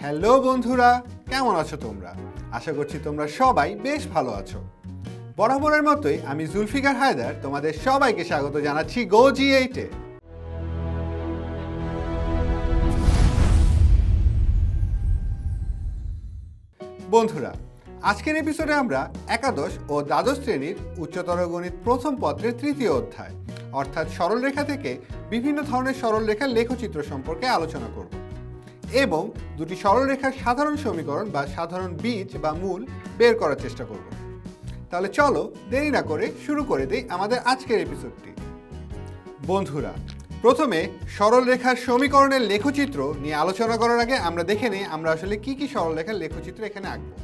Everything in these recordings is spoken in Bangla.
হ্যালো বন্ধুরা, কেমন আছো তোমরা? আশা করছি তোমরা সবাই বেশ ভালো আছো। বরাবরের মতোই আমি জুলফিকার হায়দার তোমাদের সবাইকে স্বাগত জানাচ্ছি গো জি এইটে বন্ধুরা, আজকের এপিসোডে আমরা একাদশ ও দ্বাদশ শ্রেণির উচ্চতর গণিত প্রথম পত্রের তৃতীয় অধ্যায়, অর্থাৎ সরলরেখা থেকে বিভিন্ন ধরনের সরলরেখার লেখচিত্র সম্পর্কে আলোচনা করব। এবং দুটি সরলরেখার সাধারণ সমীকরণ বা সাধারণ বীজ বা মূল বের করার চেষ্টা করব। তাহলে চলো দেরি না করে শুরু করে দেই আমাদের আজকের এপিসোডটি বন্ধুরা প্রথমে সরলরেখার সমীকরণের লেখচিত্র নিয়ে আলোচনা করার আগে আমরা দেখে নিই আমরা আসলে কি কি সরলরেখার লেখচিত্র এখানে আঁকবো।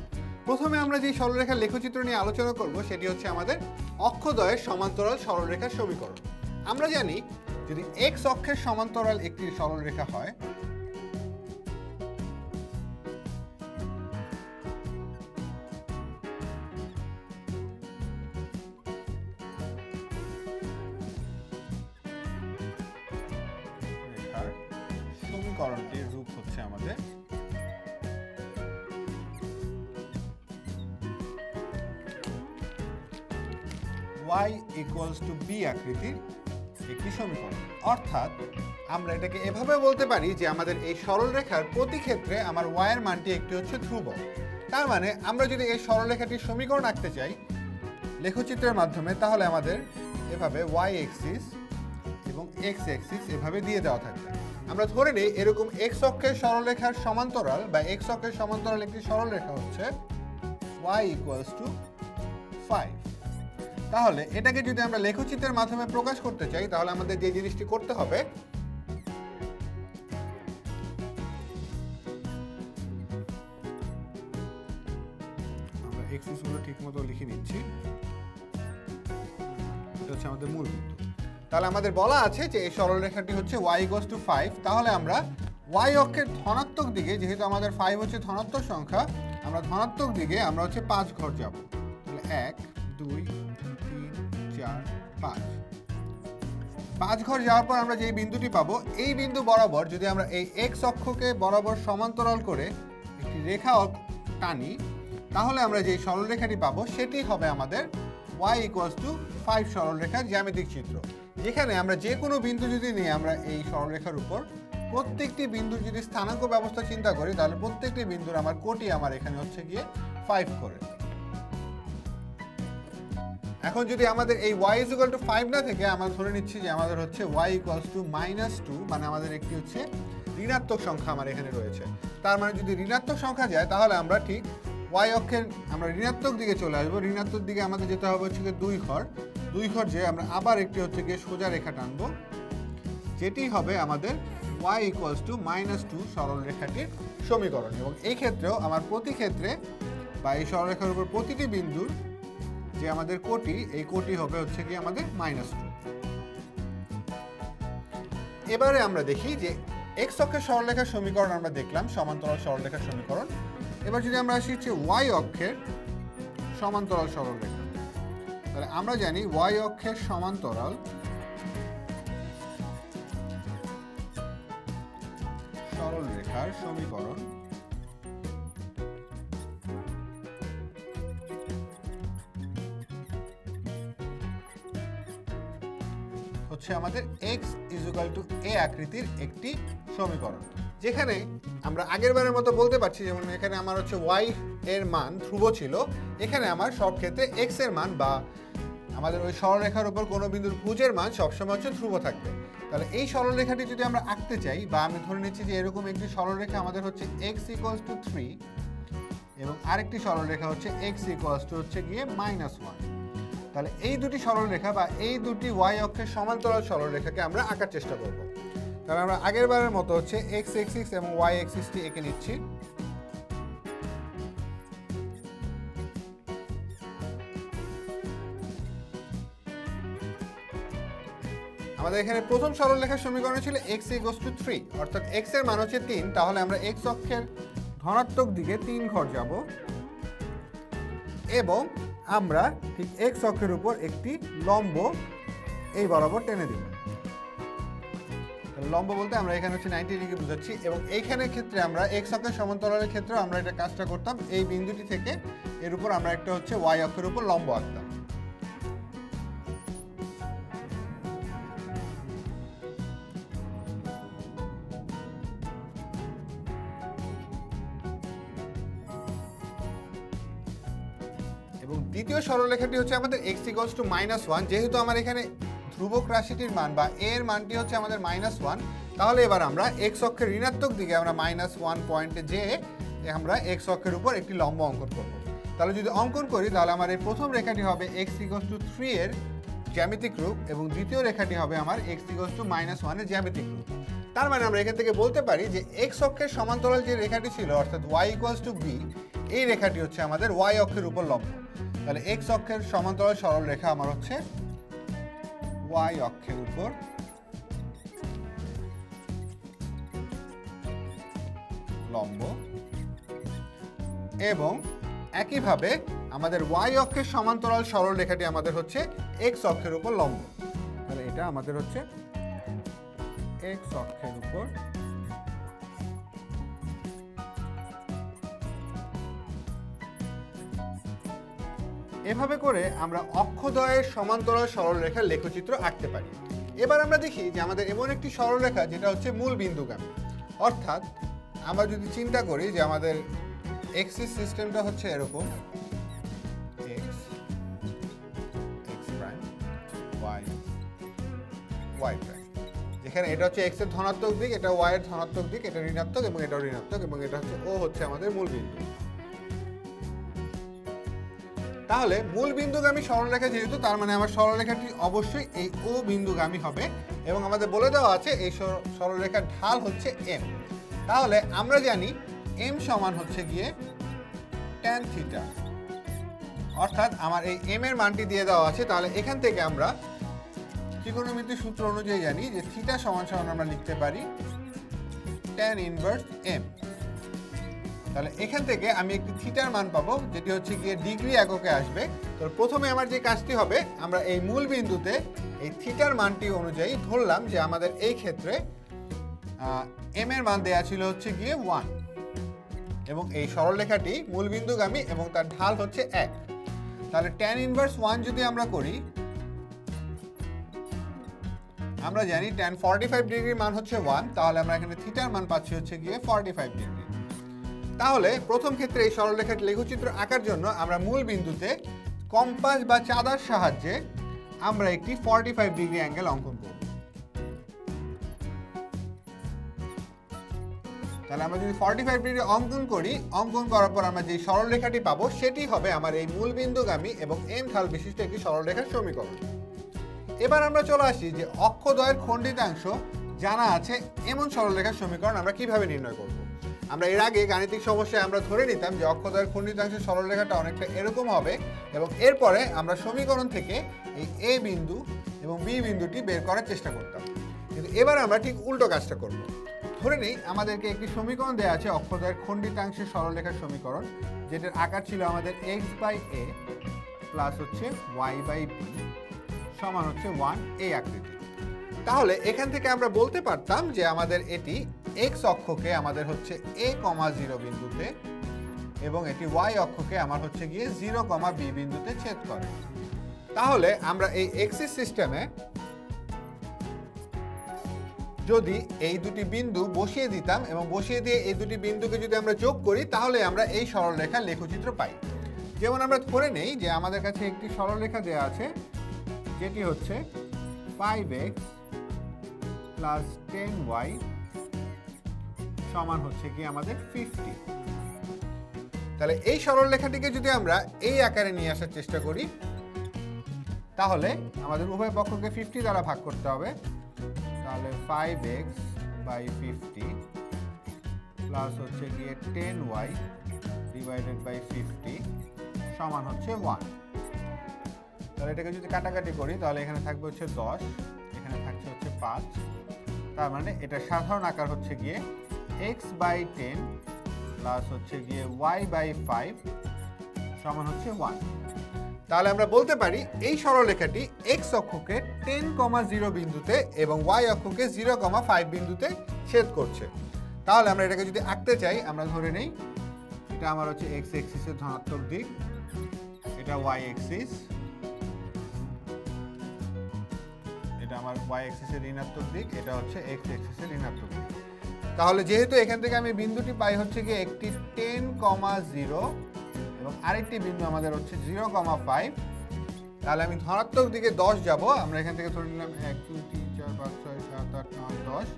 প্রথমে আমরা যে সরলরেখার লেখচিত্র নিয়ে আলোচনা করব সেটি হচ্ছে আমাদের অক্ষদয়ের সমান্তরাল সরলরেখার সমীকরণ। আমরা জানি যদি এক্স অক্ষের সমান্তরাল একটি সরলরেখা হয় আকৃতির একটি সমীকরণ। অর্থাৎ আমরা এটাকে এভাবে বলতে পারি যে আমাদের এই সরলরেখার প্রতি ক্ষেত্রে আমার ওয়াইয়ের মানটি একটি হচ্ছে ধ্রুবক। তার মানে আমরা যদি এই সরলরেখাটির সমীকরণ আঁকতে চাই লেখচিত্রের মাধ্যমে, তাহলে আমাদের এভাবে ওয়াই এক্সিস এবং এক্স এক্সিস এভাবে দিয়ে দেওয়া থাকবে। আমরা ধরে নিই এরকম এক্স অক্ষের সরলরেখার সমান্তরাল বা এক্স অক্ষের সমান্তরাল একটি সরলরেখা হচ্ছে ওয়াই ইকুয়ালস টু ফাইভ তাহলে এটাকে যদি আমরা লেখচিত্রের মাধ্যমে প্রকাশ করতে চাই, তাহলে আমাদের যে জিনিসটি করতে হবে, আমরা এক্সিস ঠিক মতো লিখে নিচ্ছি। এটা হচ্ছে আমাদের মূল তাহলে আমাদের বলা আছে যে এই সরলরেখাটি হচ্ছে y ইকুয়ালস টু ফাইভ তাহলে আমরা y অক্ষের ধনাত্মক দিকে, যেহেতু আমাদের ফাইভ হচ্ছে ধনাত্মক সংখ্যা, আমরা ধনাত্মক দিকে আমরা হচ্ছে পাঁচ ঘর যাব। তাহলে এক, দুই পাঁচ। পাঁচ ঘর যাওয়ার পর আমরা যে বিন্দুটি পাবো, এই বিন্দু বরাবর যদি আমরা এই এক্স অক্ষকে বরাবর সমান্তরাল করে একটি রেখা টানি, তাহলে আমরা যে সরলরেখাটি পাবো, সেটি হবে আমাদের ওয়াই ইকুয়ালস টু ফাইভ সরলরেখার জ্যামিতিক চিত্র। যেখানে আমরা যে কোনো বিন্দু যদি নিই আমরা এই সরলরেখার উপর প্রত্যেকটি বিন্দুর যদি স্থানাঙ্ক ব্যবস্থা চিন্তা করি, তাহলে প্রত্যেকটি বিন্দুর আমার কোটি আমার এখানে হচ্ছে গিয়ে ফাইভ করে। এখন যদি আমাদের এই y is equal to 5 না থেকে, আমরা ধরে নিচ্ছি যে আমাদের হচ্ছে y equals to minus 2 মানে আমাদের একটি হচ্ছে ঋণাত্মক সংখ্যা আমার এখানে রয়েছে। তার মানে যদি ঋণাত্মক সংখ্যা যায়, তাহলে আমরা ঠিক y অক্ষের, আমরা ঋণাত্মক দিকে চলে আসব। ঋণাত্মক দিকে আমাদের যেতে হবে হচ্ছে দুই ঘর। দুই ঘর যে আমরা আবার একটি হচ্ছে গিয়ে সোজা রেখা টানবো, যেটি হবে আমাদের y equals to minus 2 সরলরেখাটির সমীকরণ। এবং এই ক্ষেত্রেও আমার প্রতি ক্ষেত্রে বা এই সরলরেখার উপর প্রতিটি বিন্দুর যে আমাদের কোটি, এই কোটি হবে হচ্ছে কি আমাদের মাইনাস টু এবারে আমরা দেখি যে এক্স অক্ষের সরলরেখার সমীকরণ আমরা দেখলাম, সমান্তরাল সরলরেখার সমীকরণ। এবার যদি আমরা আসি হচ্ছে ওয়াই অক্ষের সমান্তরাল সরলরেখা, তাহলে আমরা জানি ওয়াই অক্ষের সমান্তরাল সরলরেখার সমীকরণ হচ্ছে আমাদের এক্স ইজুকাল টু এ আকৃতির একটি সমীকরণ। যেখানে আমরা আগের বারের মতো বলতে পারছি, যেমন এখানে আমার হচ্ছে ওয়াই এর মান ধ্রুব ছিল, এখানে আমার সব ক্ষেত্রে এক্সের মান বা আমাদের ওই সরলরেখার উপর কোনো বিন্দুর ভুজের মান সবসময় হচ্ছে ধ্রুব থাকবে। তাহলে এই সরলরেখাটি যদি আমরা আঁকতে চাই বা আমি ধরে নিচ্ছি যে এরকম একটি সরলরেখা আমাদের হচ্ছে এক্স ইকুয়ালস টু থ্রি এবং আরেকটি সরলরেখা হচ্ছে এক্স ইকুয়ালস টু হচ্ছে গিয়ে মাইনাস ওয়ান তাহলে এই দুটি সরলরেখা বা এই দুটি ওয়াই অক্ষের সমান্তরাল সরলরেখাকে আমরা আঁকার চেষ্টা করব। তাহলে আমরা আগের বারের মতো হচ্ছে এক্স এক্সিস এবং ওয়াই এক্সিসটি এঁকে নিচ্ছি। আমাদের এখানে প্রথম সরলরেখার সমীকরণ ছিল এক্স ইকোয়াস টু থ্রি অর্থাৎ এক্সের মান হচ্ছে তিন। তাহলে আমরা এক্স অক্ষের ধনাত্মক দিকে তিন ঘর যাব। এবং আমরা ঠিক এক্স অক্ষের উপর একটি লম্ব এই বরাবর টেনে দিব। লম্ব বলতে আমরা এখানে হচ্ছে নাইনটি ডিগ্রি বুঝাচ্ছি এবং এইখানের ক্ষেত্রে আমরা এক্স অক্ষের সমান্তরালের ক্ষেত্রে আমরা এটা কাজটা করতাম, এই বিন্দুটি থেকে এর উপর আমরা একটা হচ্ছে ওয়াই অক্ষের উপর লম্ব আঁকতাম। সরলরেখাটি হচ্ছে আমাদের X equals two minus one যেহেতু আমার এখানে ধ্রুবক রাশিটির মান বা এর মানটি হচ্ছে আমাদের মাইনাস ওয়ান তাহলে এবার আমরা এক্স অক্ষের ঋণাত্মক দিকে আমরা মাইনাস ওয়ান পয়েন্টে যেয়ে আমরা এক্স অক্ষের উপর একটি লম্ব অঙ্কন করব। তাহলে যদি অঙ্কন করি, তাহলে আমার এই প্রথম রেখাটি হবে এক্স ইকলস টু থ্রি এর জ্যামিতিক রূপ এবং দ্বিতীয় রেখাটি হবে আমার এক্স ইকলস টু মাইনাস ওয়ানের জ্যামিতিক রূপ। তার মানে আমরা এখান থেকে বলতে পারি যে এক্স অক্ষের সমান্তরাল যে রেখাটি ছিল, অর্থাৎ ওয়াই ইকুয়ালস টু বি এই রেখাটি হচ্ছে আমাদের ওয়াই অক্ষের উপর লম্ব। তাহলে এক্স অক্ষের সমান্তরাল সরল রেখা আমার হচ্ছে ওয়াই অক্ষের উপর। লম্ব। এবং একইভাবে আমাদের ওয়াই অক্ষের সমান্তরাল সরল রেখাটি আমাদের হচ্ছে এক্স অক্ষের উপর লম্ব। তাহলে এটা আমাদের হচ্ছে এক্স অক্ষের উপর এভাবে করে আমরা অক্ষদয়ের সমান্তরাল সরলরেখার লেখচিত্র আঁকতে পারি। এবার আমরা দেখি যে আমাদের এমন একটি সরলরেখা যেটা হচ্ছে মূল বিন্দুগামী। অর্থাৎ আমরা যদি চিন্তা করি যে আমাদের এক্সিস সিস্টেমটা হচ্ছে এরকম এক্স ওয়াই ওয়াই যেখানে এটা হচ্ছে এক্সের ধনাত্মক দিক, এটা ওয়াই এর ধনাত্মক দিক, এটা ঋণাত্মক এবং এটা ঋণাত্মক এবং এটা হচ্ছে, ও হচ্ছে আমাদের মূল বিন্দু। তাহলে মূল বিন্দুগামী সরলরেখা যেহেতু, তার মানে আমার সরলরেখাটি অবশ্যই এই ও বিন্দুগামী হবে এবং আমাদের বলে দেওয়া আছে এই সর- সরলরেখার ঢাল হচ্ছে এম তাহলে আমরা জানি এম সমান হচ্ছে গিয়ে ট্যান থিটা অর্থাৎ আমার এই এম এর মানটি দিয়ে দেওয়া আছে, তাহলে এখান থেকে আমরা ত্রিকোণমিতির সূত্র অনুযায়ী জানি যে থিটা সমান সমান আমরা লিখতে পারি ট্যান ইনভার্স এম তাহলে এখান থেকে আমি একটি থিটার মান পাবো, যেটি হচ্ছে গিয়ে ডিগ্রি এককে আসবে। তো প্রথমে আমার যে কাজটি হবে, আমরা এই মূল বিন্দুতে এই থিটার মানটি অনুযায়ী ধরলাম যে আমাদের এই ক্ষেত্রে এম এর মান দেয়া ছিল হচ্ছে গিয়ে ওয়ান এবং এই সরলরেখাটি মূল বিন্দুগামী এবং তার ঢাল হচ্ছে এক। তাহলে ট্যান ইনভার্স ওয়ান যদি আমরা করি, আমরা জানি ট্যান ফর্টি ফাইভ ডিগ্রির মান হচ্ছে ওয়ান তাহলে আমরা এখানে থিটার মান পাচ্ছি হচ্ছে গিয়ে ফর্টি ফাইভ ডিগ্রি তাহলে প্রথম ক্ষেত্রে এই সরলরেখার লেখচিত্র আঁকার জন্য আমরা মূল বিন্দুতে কম্পাস বা চাঁদার সাহায্যে আমরা একটি ফর্টি ফাইভ ডিগ্রি অ্যাঙ্গেল অঙ্কন করব। তাহলে আমরা যদি ফর্টি ফাইভ ডিগ্রি অঙ্কন করি, অঙ্কন করার পর আমরা যে সরলরেখাটি পাবো, সেটি হবে আমার এই মূল বিন্দুগামী এবং এম ঢাল বিশিষ্ট একটি সরলরেখার সমীকরণ। এবার আমরা চলে আসি যে অক্ষদ্বয়ের খণ্ডিতাংশ জানা আছে, এমন সরলরেখার সমীকরণ আমরা কীভাবে নির্ণয় করব? আমরা এর আগে গাণিতিক সমস্যায় আমরা ধরে নিতাম যে অক্ষদ্বয়ের খণ্ডিতাংশের সরলরেখাটা অনেকটা এরকম হবে এবং এরপরে আমরা সমীকরণ থেকে এই এ বিন্দু এবং বি বিন্দুটি বের করার চেষ্টা করতাম। কিন্তু এবার আমরা ঠিক উল্টো কাজটা করব। ধরে নিই, আমাদেরকে একটি সমীকরণ দেওয়া আছে অক্ষদ্বয়ের খণ্ডিতাংশের সরলরেখার সমীকরণ, যেটার আকার ছিল আমাদের এক্স বাই এ প্লাস হচ্ছে ওয়াই বাই বি সমান হচ্ছে ওয়ান এই আকৃতি। তাহলে এখান থেকে আমরা বলতে পারতাম যে আমাদের এটি এক্স অক্ষকে আমাদের হচ্ছে এ কমা জিরো বিন্দুতে এবং এটি ওয়াই অক্ষকে আমার হচ্ছে গিয়ে জিরো কমা বি বিন্দুতে ছেদ করে। তাহলে আমরা এই এক্সিস সিস্টেমে যদি এই দুটি বিন্দু বসিয়ে দিতাম এবং বসিয়ে দিয়ে এই দুটি বিন্দুকে যদি আমরা যোগ করি, তাহলে আমরা এই সরলরেখার লেখচিত্র পাই। যেমন আমরা ধরে নেই যে আমাদের কাছে একটি সরলরেখা দেওয়া আছে, যেটি হচ্ছে five X plus ten Y সমান হচ্ছে কি আমাদের ফিফটি তাহলে এই সরলরেখাটিকে যদি আমরা এই আকারে নিয়ে আসার চেষ্টা করি, তাহলে আমাদের উভয় পক্ষকে ফিফটি দ্বারা ভাগ করতে হবে। তাহলে five X by fifty plus হচ্ছে গিয়ে ten Y divided by fifty সমান হচ্ছে ওয়ান তাহলে এটাকে যদি কাটাকাটি করি, তাহলে এখানে থাকবে হচ্ছে দশ, এখানে থাকছে হচ্ছে পাঁচ। তার মানে এটা সাধারণ আকার হচ্ছে গিয়ে এক্স বাই টেন প্লাস হচ্ছে গিয়ে ওয়াই বাই ফাইভ সমান হচ্ছে ওয়ান তাহলে আমরা বলতে পারি এই সরলরেখাটি এক্স অক্ষকে টেন কমা জিরো বিন্দুতে এবং ওয়াই অক্ষকে জিরো কমা ফাইভ বিন্দুতে ছেদ করছে। তাহলে আমরা এটাকে যদি আঁকতে চাই, আমরা ধরে নেই, এটা আমার হচ্ছে এক্স এক্সিসের ধনাত্মক দিক, এটা ওয়াই এক্সিস এটা আমার ওয়াই এক্সিসের ঋণাত্মক দিক, এটা হচ্ছে এক্স এক্সিসের ঋণাত্মক দিক। তাহলে যেহেতু এখান থেকে আমি বিন্দুটি পাই হচ্ছে কি একটি টেন কমা জিরো এবং আরেকটি বিন্দু আমাদের হচ্ছে জিরো কমা ফাইভ তাহলে আমি ধনাত্মক দিকে দশ যাব, আমরা এখান থেকে ধরে নিলাম এক, দুই, তিন, চার, পাঁচ, ছয়, সাত, আট, নয়, দশ।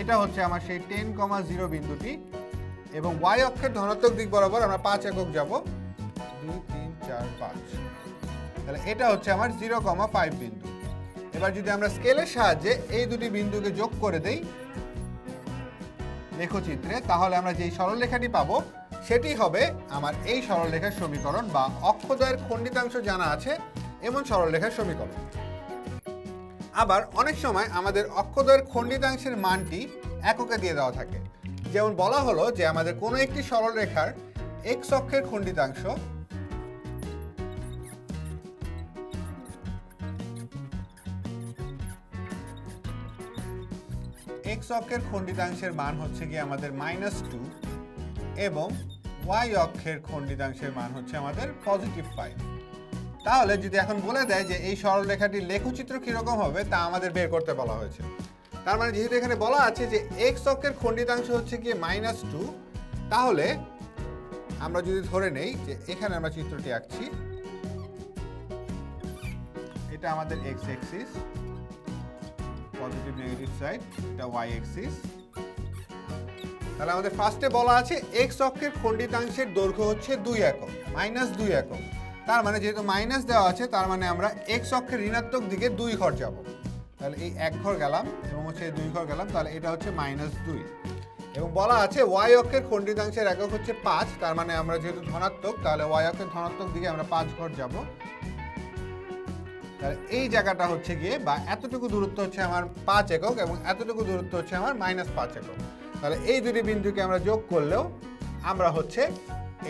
এটা হচ্ছে আমার সেই টেন কমা জিরো বিন্দুটি এবং ওয়াই অক্ষের ধনাত্মক দিক বরাবর আমরা পাঁচ একক যাব। দুই, তিন, চার, পাঁচ। তাহলে এটা হচ্ছে আমার জিরো কমা ফাইভ বিন্দু। এবার যদি আমরা স্কেলের সাহায্যে এই দুটি বিন্দুকে যোগ করে দেই লেখচিত্রে, তাহলে আমরা যেই সরলরেখাটি পাব, সেটি হবে আমার এই সরলরেখার সমীকরণ বা অক্ষদয়ের খণ্ডিতাংশ জানা আছে এমন সরলরেখার সমীকরণ। আবার অনেক সময় আমাদের অক্ষদয়ের খণ্ডিতাংশের মানটি এককে দিয়ে দেওয়া থাকে। যেমন বলা হলো যে আমাদের কোনো একটি সরলরেখার এক্স অক্ষের খণ্ডিতাংশ এক্স অক্ষের খণ্ডিতাংশের মান হচ্ছে কি আমাদের মাইনাস টু এবং ওয়াই অক্ষের খণ্ডিতাংশের মান হচ্ছে আমাদের পজিটিভ ফাইভ তাহলে যদি এখন বলে দেয় যে এই সরলরেখাটির লেখচিত্র কীরকম হবে, তা আমাদের বের করতে বলা হয়েছে। তার মানে যেহেতু এখানে বলা আছে যে এক্স অক্ষের খণ্ডিতাংশ হচ্ছে গিয়ে মাইনাস টু তাহলে আমরা যদি ধরে নেই যে এখানে আমরা চিত্রটি আঁকছি, এটা আমাদের X axis positive negative side এটা ওয়াই এক্সিস তাহলে আমাদের ফার্স্টে বলা আছে এক্স অক্ষের খণ্ডিতাংশের দৈর্ঘ্য হচ্ছে দুই একক মাইনাস দুই একক। তার মানে যেহেতু মাইনাস দেওয়া আছে, তার মানে আমরা এক্স অক্ষের ঋণাত্মক দিকে দুই ঘর যাব। তাহলে এই এক ঘর গেলাম এবং হচ্ছে দুই ঘর গেলাম, তাহলে এটা হচ্ছে মাইনাস দুই। এবং বলা আছে ওয়াই অক্ষের খণ্ডিতাংশের একক হচ্ছে পাঁচ, তার মানে আমরা যেহেতু ধনাত্মক, তাহলে ওয়াই অক্ষের ধনাত্মক দিকে আমরা পাঁচ ঘর যাব। তাহলে এই জায়গাটা হচ্ছে গিয়ে বা এতটুকু দূরত্ব হচ্ছে আমার পাঁচ একক এবং এতটুকু দূরত্ব হচ্ছে আমার মাইনাস পাঁচ একক। তাহলে এই দুটি বিন্দুকে আমরা যোগ করলেও আমরা হচ্ছে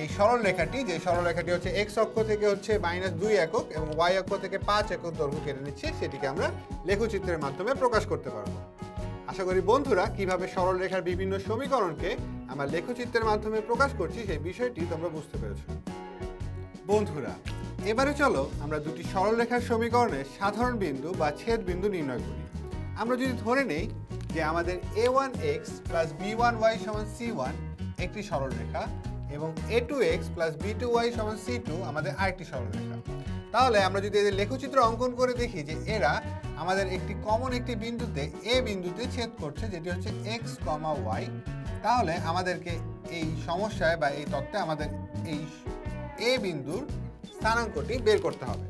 এই সরল রেখাটি যে সরল রেখাটি হচ্ছে এক্স অক্ষ থেকে হচ্ছে মাইনাস দুই একক এবং ওয়াই অক্ষ থেকে পাঁচ একক দৈর্ঘ্য কেটে নিচ্ছে, সেটিকে আমরা লেখচিত্রের মাধ্যমে প্রকাশ করতে পারব। আশা করি বন্ধুরা কীভাবে সরল রেখার বিভিন্ন সমীকরণকে আমরা লেখচিত্রের মাধ্যমে প্রকাশ করছি সেই বিষয়টি তোমরা বুঝতে পেরেছ। বন্ধুরা এবারে চলো, আমরা দুটি সরলরেখার সমীকরণের সাধারণ বিন্দু বা ছেদ বিন্দু নির্ণয় করি। আমরা যদি ধরে নেই যে আমাদের A one X plus B one Y সমান সি ওয়ান একটি সরলরেখা এবং A two X plus B two Y সমান সি টু আমাদের আরেকটি সরলরেখা। তাহলে আমরা যদি এদের লেখচিত্র অঙ্কন করে দেখি যে এরা আমাদের একটি কমন একটি বিন্দুতে এ বিন্দুতে ছেদ করছে, যেটি হচ্ছে এক্স কমা ওয়াই তাহলে আমাদেরকে এই সমস্যায় বা এই তত্ত্বে আমাদের এই এ বিন্দুর স্থানাঙ্কটি বের করতে হবে।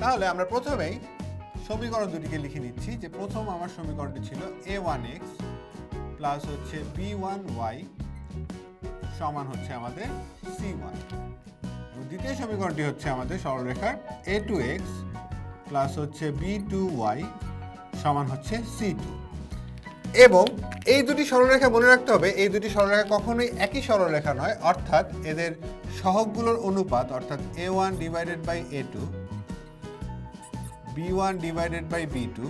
তাহলে আমরা প্রথমেই সমীকরণ দুটিকে লিখে নিচ্ছি যে প্রথম আমার সমীকরণটি ছিল এ ওয়ান এক্স প্লাস হচ্ছে বি ওয়ান ওয়াই সমান হচ্ছে আমাদের সি ওয়ান দ্বিতীয় সমীকরণটি হচ্ছে আমাদের সরলরেখার এ টু এক্স প্লাস হচ্ছে বি টু ওয়াই সমান হচ্ছে সি টু এবং এই দুটি সরলরেখা মনে রাখতে হবে, এই দুটি সরলরেখা কখনোই একই সরলরেখা নয়, অর্থাৎ এদের সহগগুলোর অনুপাত, অর্থাৎ A one divided by A two B one divided by B two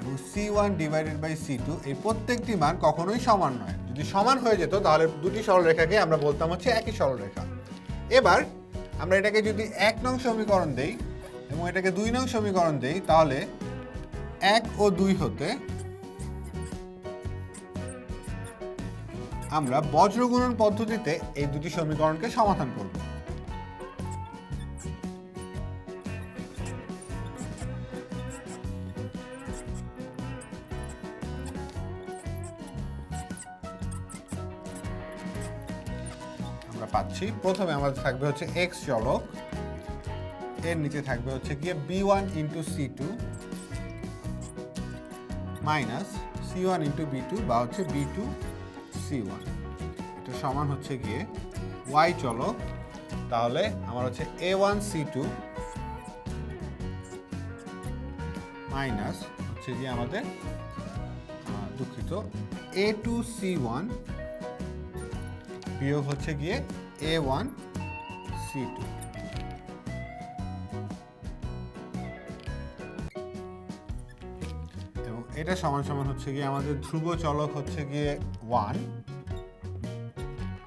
এবং C one divided by C two এই প্রত্যেকটি মান কখনোই সমান নয়। যদি সমান হয়ে যেত, তাহলে দুটি সরলরেখাকে আমরা বলতাম হচ্ছে একই সরলরেখা এবার আমরা এটাকে যদি এক নং সমীকরণ দেই, এবং এটাকে দুই নং সমীকরণ দেই, তাহলে এক ও দুই হতে আমরা বজ্রগুণন পদ্ধতিতে এই দুটি সমীকরণকে সমাধান করব। আমরা পাচ্ছি, প্রথমে আমাদের থাকবে হচ্ছে এক্স চলক, এর নিচে থাকবে হচ্ছে গিয়ে B one into C two minus C one into B two বা হচ্ছে বি টু সি ওয়ান এটা সমান হচ্ছে গিয়ে ওয়াই চলো। তাহলে আমার হচ্ছে A one C two minus হচ্ছে গিয়ে আমাদের দুঃখিত এ টু সি ওয়ান বিয়োগ হচ্ছে গিয়ে এ ওয়ান সি টু এটা সমান সমান হচ্ছে গিয়ে আমাদের ধ্রুব চলক হচ্ছে গিয়ে ওয়ান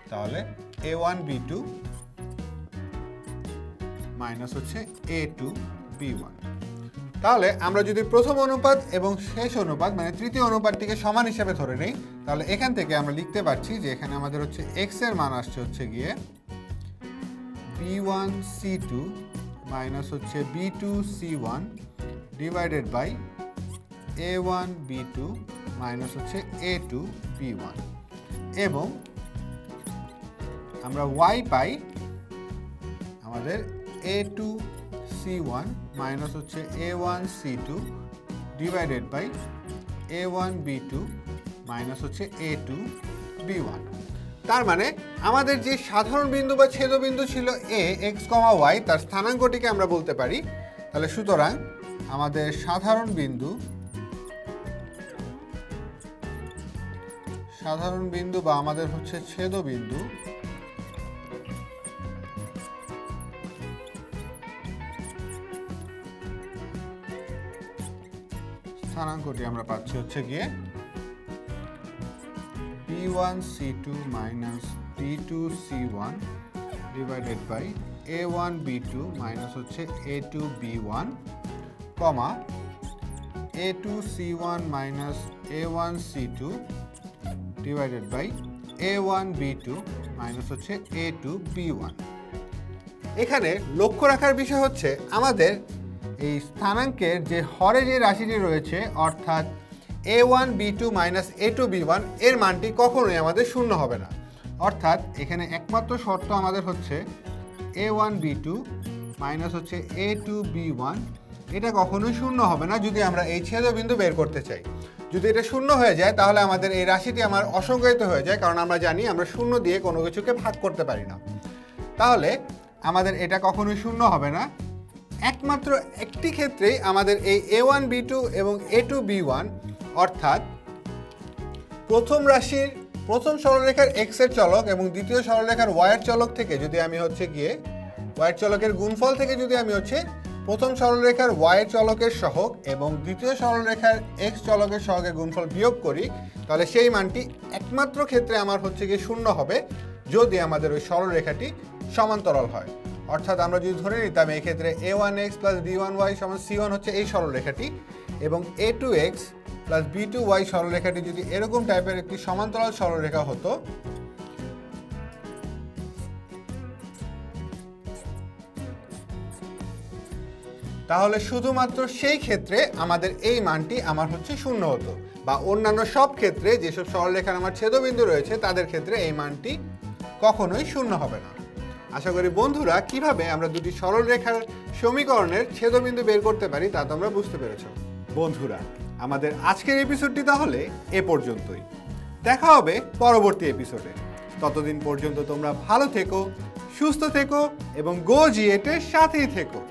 তাহলে A one B two minus হচ্ছে এ টু বি ওয়ান তাহলে আমরা যদি প্রথম অনুপাত এবং শেষ অনুপাত মানে তৃতীয় অনুপাতটিকে সমান হিসেবে ধরে নেই, তাহলে এখান থেকে আমরা লিখতে পারছি যে এখানে আমাদের হচ্ছে এক্সের মান আসছে হচ্ছে গিয়ে B one C two minus হচ্ছে B two C one divided by A one B two minus হচ্ছে এ টু বি ওয়ান এবং আমরা ওয়াই পাই আমাদের A two C one minus হচ্ছে A one C two divided by A one B two minus হচ্ছে এ টু বি ওয়ান তার মানে আমাদের যে সাধারণ বিন্দু বা ছেদবিন্দু ছিল এ এক্স কমা ওয়াই তার স্থানাঙ্কটিকে আমরা বলতে পারি। তাহলে সুতরাং আমাদের সাধারণ বিন্দু সাধারণ বিন্দু বা আমাদের হচ্ছে ছেদ বিন্দু স্থানাঙ্কটি আমরা পাচ্ছি হচ্ছে গিয়ে P one C two minus P two C one divided by A one B two minus হচ্ছে A two B one comma A two C one minus A one C two divided by A one B two minus হচ্ছে এ টু বি ওয়ান এখানে লক্ষ্য রাখার বিষয় হচ্ছে আমাদের এই স্থানাঙ্কের যে হরে যে রাশিটি রয়েছে, অর্থাৎ A one B two minus A two B ওয়ানের মানটি কখনোই আমাদের শূন্য হবে না। অর্থাৎ এখানে একমাত্র শর্ত আমাদের হচ্ছে A one B two minus হচ্ছে এ টু বি ওয়ান এটা কখনোই শূন্য হবে না যদি আমরা এই ছেদবিন্দু বের করতে চাই। যদি এটা শূন্য হয়ে যায়, তাহলে আমাদের এই রাশিটি আমার অসংজ্ঞায়িত হয়ে যায়, কারণ আমরা জানি আমরা শূন্য দিয়ে কোনো কিছুকে ভাগ করতে পারি না। তাহলে আমাদের এটা কখনোই শূন্য হবে না। একমাত্র একটি ক্ষেত্রেই আমাদের এই এ ওয়ান বি টু এবং এ টু বি ওয়ান অর্থাৎ প্রথম রাশির প্রথম সরলরেখার এক্সের চলক এবং দ্বিতীয় সরলরেখার ওয়াই এর চলক থেকে যদি আমি হচ্ছে গিয়ে ওয়াই এর চলকের গুণফল থেকে যদি আমি হচ্ছে প্রথম সরলরেখার ওয়াই চলকের সহগ এবং দ্বিতীয় সরলরেখার এক্স চলকের সহগের গুণফল বিয়োগ করি, তাহলে সেই মানটি একমাত্র ক্ষেত্রে আমার হচ্ছে গিয়ে শূন্য হবে যদি আমাদের ওই সরলরেখাটি সমান্তরাল হয়। অর্থাৎ আমরা যদি ধরে নিতাম এই ক্ষেত্রে A one X plus B one Y সমান সি ওয়ান হচ্ছে এই সরলরেখাটি এবং A two X plus B two Y সরলরেখাটি যদি এরকম টাইপের একটি সমান্তরাল সরলরেখা হতো তাহলে শুধুমাত্র সেই ক্ষেত্রে আমাদের এই মানটি আমার হচ্ছে শূন্য হতো, বা অন্যান্য সব ক্ষেত্রে যেসব সরলরেখার আমার ছেদবিন্দু রয়েছে, তাদের ক্ষেত্রে এই মানটি কখনোই শূন্য হবে না। আশা করি বন্ধুরা, কীভাবে আমরা দুটি সরলরেখার সমীকরণের ছেদবিন্দু বের করতে পারি তা তোমরা বুঝতে পেরেছ। বন্ধুরা, আমাদের আজকের এপিসোডটি তাহলে এ পর্যন্তই। দেখা হবে পরবর্তী এপিসোডে ততদিন পর্যন্ত তোমরা ভালো থেকো, সুস্থ থেকো, এবং গো জিয়েটের সাথেই থেকো।